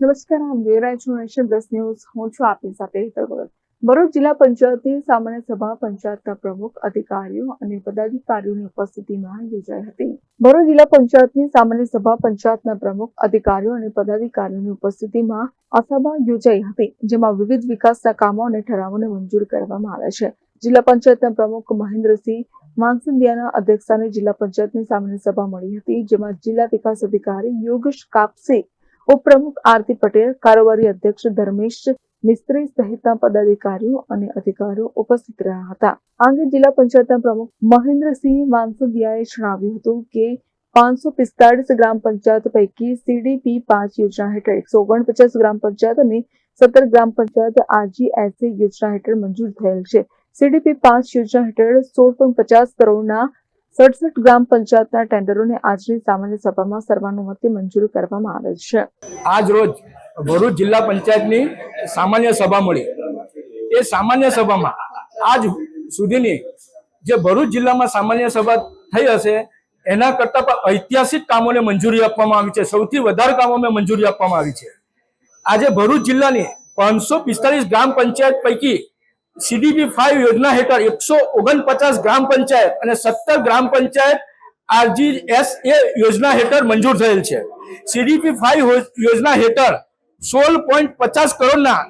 નમસ્કાર, આમ જોઈ નેશન પ્લસ ન્યૂઝ. હું છું આપની સાથે હિતલ ભગત ભરૂચ જિલ્લા પંચાયતની સામાન્ય સભા પંચાયતના પ્રમુખ, અધિકારીઓ અને પદાધિકારીઓની ઉપસ્થિતિમાં યોજાઈ હતી. ભરૂચ જિલ્લા પંચાયતની સામાન્ય સભા પંચાયતના પ્રમુખ, અધિકારીઓ અને પદાધિકારીઓની ઉપસ્થિતિમાં આ સભા યોજાઈ હતી, જેમાં વિવિધ વિકાસના કામો અને ઠરાવોને મંજૂર કરવામાં આવ્યા છે. જિલ્લા પંચાયતના પ્રમુખ મહેન્દ્રસિંહ માનસંદિયાના અધ્યક્ષસ્થાને જિલ્લા પંચાયતની સામાન્ય સભા મળી હતી, જેમાં જિલ્લા વિકાસ અધિકારી યોગેશ કાપસે ઉપપ્રમુખ આરતી પટેલ, કારોબારી અધ્યક્ષ ધર્મેશ મિસ્ત્રી સહિતના પદાધિકારીઓ અને અધિકારીઓ ઉપસ્થિત રહ્યા હતા. આ અંગે જિલ્લા પંચાયતના પ્રમુખ મહેન્દ્રસિંહ માનસદિયાએ જણાવ્યું હતું કે, પાંચસો પિસ્તાળીસ ગ્રામ પંચાયત પૈકી સીડીપી પાંચ યોજના હેઠળ, એકસો ઓગણપચાસ ગ્રામ પંચાયત અને સત્તર ગ્રામ પંચાયત આરજીએસએ યોજના હેઠળ મંજૂર થયેલ છે. સીડીપી પાંચ યોજના હેઠળ સોળ પોઈન્ટ પચાસ કરોડના સડસઠ ગ્રામ પંચાયતના ટેન્ડરોને આજની સામાન્ય સભામાં સર્વાનુમતે મંજૂર કરવામાં આવેલ છે. આજ રોજ ભરૂચ જિલ્લા પંચાયતની સામાન્ય સભા મળી. એ સામાન્ય સભામાં આજ સુધીની જે ભરૂચ જિલ્લામાં સામાન્ય સભા થઈ હશે, એના કરતાં પણ ઐતિહાસિક કામોને મંજૂરી આપવામાં આવી છે. સૌથી વધારે કામોને મંજૂરી આપવામાં આવી છે. આજે ભરૂચ જિલ્લાની પાંચસો પિસ્તાલીસ ગ્રામ પંચાયત પૈકી સીડીપી ફાઈવ યોજના હેઠળ એકસો ઓગણપચાસ ગ્રામ પંચાયત અને સત્તર ગ્રામ પંચાયત આરજી એસ એ યોજના હેઠળ મંજૂર થયેલ છે. સીડીપી ફાઈવ યોજના હેઠળ સોળ પોઈન્ટ પચાસ કરોડના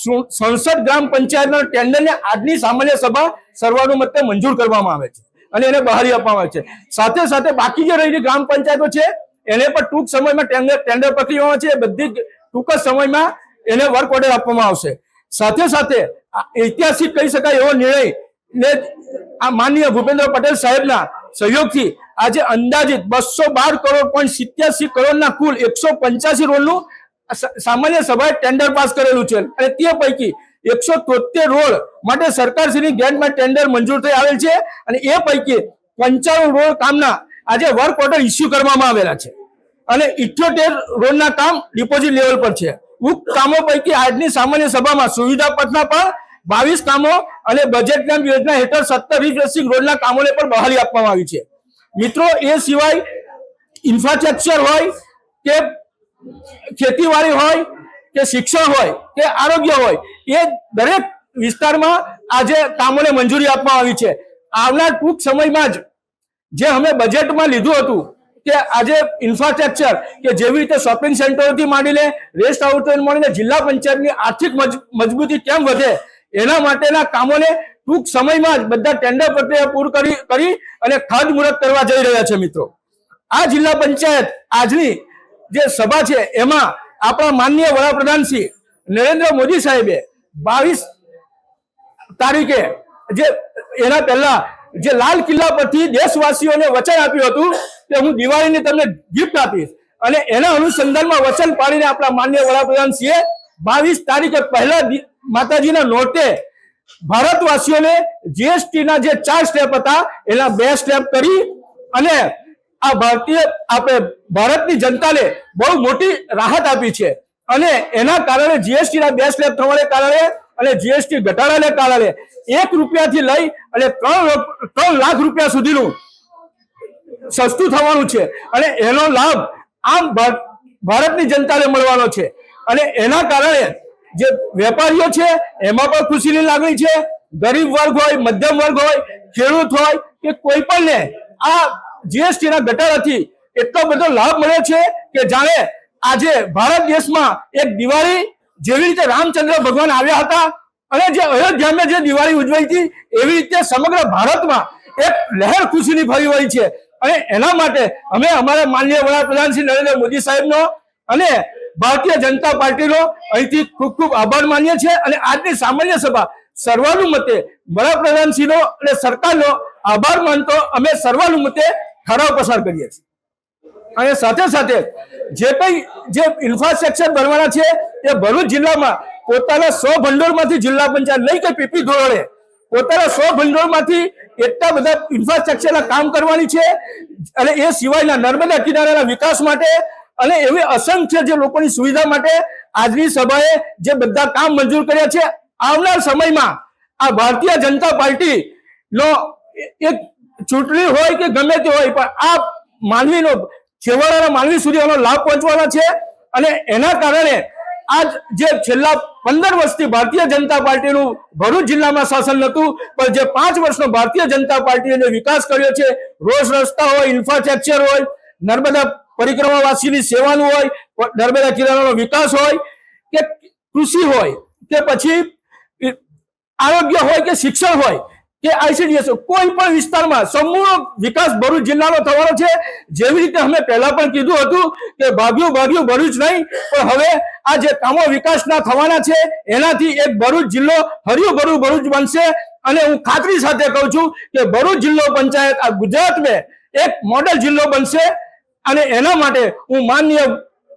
સડસઠ ગ્રામ પંચાયતના ટેન્ડરને આજની સામાન્ય સભા સર્વાનુમતે મંજૂર કરવામાં આવે છે અને એને બહારી આપવામાં આવે છે. સાથે સાથે બાકી જે રહેલી ગ્રામ પંચાયતો છે, એને પણ ટૂંક સમયમાં ટેન્ડર ટેન્ડર પ્રક્રિયામાં છે, બધી ટૂંક જ સમયમાં એને વર્ક ઓર્ડર આપવામાં આવશે. સાથે સાથે ઐતિહાસિક કહી શકાય એવો નિર્ણય ને આ માનનીય ભૂપેન્દ્ર પટેલ સાહેબના સહયોગથી આજે અંદાજિત બસો બાર કરોડ પોઈન્ટ સિત્યાસી કરોડના કુલ એકસો પંચ્યાસી રોડનું સામાન્ય સભાએ ટેન્ડર પાસ કરેલું છે. અને તે પૈકી એકસો તોતેર રોડ માટે સરકારશ્રીની ગ્રાન્ટમાં ટેન્ડર મંજૂર થઈ આવેલ છે અને એ પૈકી પંચાણું રોડ કામના આજે વર્ક ઓર્ડર ઇસ્યુ કરવામાં આવેલા છે. અને ઇઠ્યોતેર રોડના કામ ડિપોઝિટ લેવલ પર છે. ઉક્ત કામો પૈકી આજની સામાન્ય સભામાં સુવિધા પથના પણ બાવીસ કામો અને બજેટ કેમ્પ યોજના હેઠળ સત્તર રિફ્રેશિંગ રોડના કામોને પણ બહાલી આપવામાં આવી છે. મિત્રો, એ સિવાય ઇન્ફ્રાસ્ટ્રક્ચર હોય કે ખેતીવાડી હોય કે શિક્ષણ હોય કે આરોગ્ય હોય, એ દરેક વિસ્તારમાં આજે કામોને મંજૂરી આપવામાં આવી છે. આવનાર ટૂંક સમયમાં જ જે અમે બજેટમાં લીધું હતું કે આજે ઇન્ફ્રાસ્ટ્રક્ચર કે જેવી રીતે શોપિંગ સેન્ટરોથી માંડીને રેસ્ટ હાઉસથી માંડીને જિલ્લા પંચાયતની આર્થિક મજબૂતી કેમ વધે, એના માટેના કામોને ટૂંક સમયમાં જ બધા ટેન્ડર પ્રક્રિયા પૂર કરી અને ખાતમુહૂર્ત કરવા જઈ રહ્યા છે મિત્રો. આ જિલ્લા પંચાયત આજની જે સભા છે, એમાં આપણા માનનીય વડાપ્રધાન શ્રી નરેન્દ્ર મોદી સાહેબે બાવીસ તારીખે જે એના પહેલા જે લાલ કિલ્લા પરથી દેશવાસીઓને વચન આપ્યું હતું કે હું દિવાળીની તમને ગિફ્ટ આપીશ. અને એના અનુસંધાનમાં વચન પાડીને આપણા માન્ય વડાપ્રધાન શ્રીએ બાવીસ તારીખે પહેલા માતાજીના નોટે ભારતવાસીઓને જીએસટીના જે ચાર સ્ટેપ હતા, એના બે સ્ટેપ કરી અને આ ભારતીય આપણે ભારતની જનતાને બહુ મોટી રાહત આપી છે. અને એના કારણે જીએસટીના બે સ્લેબ થવાને કારણે અને જીએસટી ઘટાડાને કારણે એક રૂપિયાથી લઈ અને ત્રણ ત્રણ લાખ રૂપિયા સુધીનું સસ્તું થવાનું છે. અને એનો લાભ આમ ભારતની જનતાને મળવાનો છે. અને એના કારણે જે વેપારીઓ છે, એમાં પણ ખુશીની લાગણી છે. ગરીબ વર્ગ હોય, મધ્યમ વર્ગ હોય, ખેડૂત હોય કે કોઈ પણને આ જીએસટી ના ઘટાડાથી એટલો બધો લાભ મળ્યો છે કે જાણે આજે ભારત દેશમાં એક દિવાળી જેવી રીતે રામચંદ્ર ભગવાન આવ્યા હતા અને જે અયોધ્યામાં જે દિવાળી ઉજવાઈ હતી, એવી રીતે સમગ્ર ભારતમાં એક લહેર ખુશીની ફરી વળી છે. અને એના માટે અમે અમારા માનનીય વડાપ્રધાન શ્રી નરેન્દ્ર મોદી સાહેબનો અને ભારતીય જનતા પાર્ટીનો અહીંથી ખૂબ ખૂબ આભાર માનીએ છીએ. અને આજની સામાન્ય સભા સર્વાનુમતે વડાપ્રધાનશ્રીનો અને સરકારનો આભાર માનતો અમે સર્વાનુમતે ઠરાવ પસાર કરીએ છીએ. અને સાથે સાથે જે કઈ જે ઇન્ફ્રાસ્ટ્રક્ચર બનવાના છે, એ ભરૂચ જિલ્લામાં પોતાના સો ભંડોળમાંથી જિલ્લા પંચાયત નહીં કે પીપી ધોરણે પોતાના સો ભંડોળમાંથી એટલા બધા ઇન્ફ્રાસ્ટ્રક્ચરના કામ કરવાની છે અને એ સિવાયના નર્મદા કિનારાના વિકાસ માટે અને એવી અસંખ્ય જે લોકોની સુવિધા માટે આજની સભાએ જે બધા કામ મંજૂર કર્યા છે, આવનાર સમયમાં આ ભારતીય જનતા પાર્ટી નો એક ચૂંટણી હોય કે ગમે તે હોય, પણ આ માનવીનો છેવાડાના માનવી સુધી આનો લાભ પહોંચવાનો છે અને એના કારણે આજ જે છેલ્લા પંદર વર્ષથી ભારતીય જનતા પાર્ટીનું ભરૂચ જિલ્લામાં શાસન નહોતું, પણ જે પાંચ વર્ષનો ભારતીય જનતા પાર્ટીએ વિકાસ કર્યો છે રોડ રસ્તા હોય ઇન્ફ્રાસ્ટ્રક્ચર હોય, નર્મદા પરિક્રમાવાસીની સેવાનું હોય, નર્મદા કિનારાનો વિકાસ હોય, કે કૃષિ હોય, કે પછી આરોગ્ય હોય, કે શિક્ષણ હોય કે આઈસીડીએસ કોઈ પણ વિસ્તારમાં સંપૂર્ણ વિકાસ ભરૂચ જિલ્લાનો થવાનો છે. જેવી રીતે અમે પહેલા પણ કીધું હતું કે ભાગ્યું ભાગ્યું ભરૂચ નહીં, પણ હવે આ જે કામો વિકાસના થવાના છે, એનાથી એક ભરૂચ જિલ્લો હર્યું ભરું ભરૂચ બનશે. અને હું ખાતરી સાથે કહું છું કે ભરૂચ જિલ્લો પંચાયત આ ગુજરાતને એક મોડેલ જિલ્લો બનશે. અને એના માટે હું માનનીય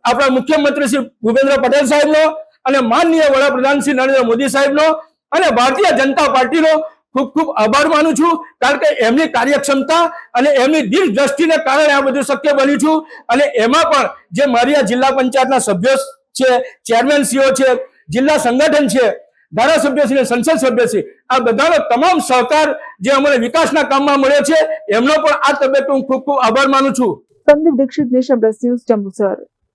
આપણા મુખ્યમંત્રી શ્રી ભૂપેન્દ્ર પટેલ સાહેબનો અને માનનીય વડાપ્રધાન શ્રી નરેન્દ્ર મોદી સાહેબનો અને ભારતીય જનતા પાર્ટીનો ખૂબ ખૂબ આભાર માનું છું, કારણ કે એમની કાર્યક્ષમતા અને એમની દીર્ઘદ્રષ્ટિને કારણે આ બધું શક્ય બન્યું છું. અને એમાં પણ જે મારી જિલ્લા પંચાયતના સભ્યો છે ચેરમેન સીઓ છે, જિલ્લા સંગઠન છે, ધારાસભ્ય અને સંસદ સભ્યશ્રી આ બધાનો તમામ સહકાર જે અમને વિકાસના કામમાં મળ્યો છે, એમનો પણ આ તબક્કે હું ખૂબ ખૂબ આભાર માનું છું. Sandeep Dikshit nation plus news Jambusar.